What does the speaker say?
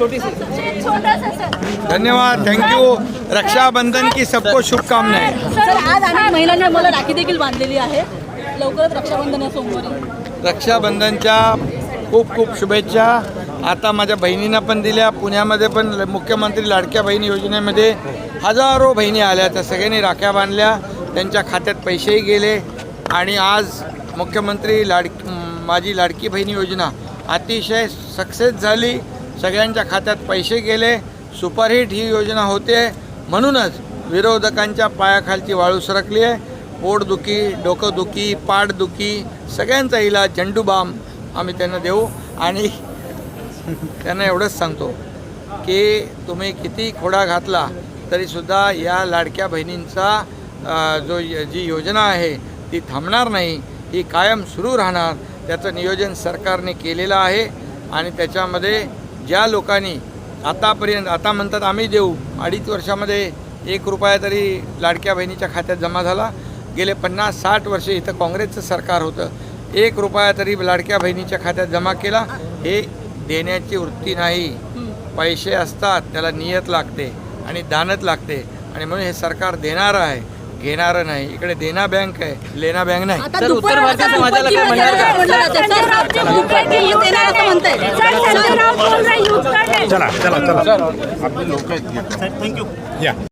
छोटी सी छोटा सा सर धन्यवाद थँक्यू रक्षाबंधन की सबको शुभकामनाएं। सर आज अनेक महिलांनी मला राखी देखील बांधलेली आहे. लवकरच रक्षाबंधन आहे सोमवारी. रक्षाबंधनच्या खूप खूप शुभेच्छा. आता माझ्या बहिणींना पण दिल्या. पुण्यामध्ये पण ल- मुख्यमंत्री लाडक्या बहिणी योजनेमध्ये हजारो बहिणी आल्या. त्या सगळ्यांनी राख्या बांधल्या. त्यांच्या खात्यात पैसेही गेले. आणि आज मुख्यमंत्री लाड माझी लाडकी बहिणी योजना अतिशय सक्सेस झाली. सगळ्यांच्या खात्यात पैसे गेले सुपरहिट ही योजना होते. म्हणूनच विरोधकांच्या पायाखालची वाळू सरकली आहे. पोटदुखी डोकंदुखी पाठदुखी सगळ्यांचा इलाज झेंडूबाम आम्ही त्यांना देऊ. आणि त्यांना एवढंच सांगतो की तुम्ही किती खोडा घातला तरीसुद्धा या लाडक्या बहिणींचा जो य- जी योजना आहे ती थांबणार नाही. ही कायम सुरू राहणार. त्याचं नियोजन सरकारने केलेलं आहे. आणि त्याच्यामध्ये ज्या लोकांनी आतापर्यंत आता म्हणतात आम्ही देऊ अडीच वर्षामध्ये एक रुपया तरी लाडक्या बहिणीच्या खात्यात जमा झाला. गेले पन्नास साठ वर्षे इथं काँग्रेसचं सरकार होतं. एक रुपया तरी लाडक्या बहिणीच्या खात्यात जमा केला. हे देण्याची वृत्ती नाही. पैसे असतात त्याला नियत लागते आणि दानत लागते. आणि म्हणून हे सरकार देणारं आहे. घेणारं नाही. इकडे देना बँक आहे लेना बँक नाही. चला चला चला. आपली लोक आहेत थँक्यू या.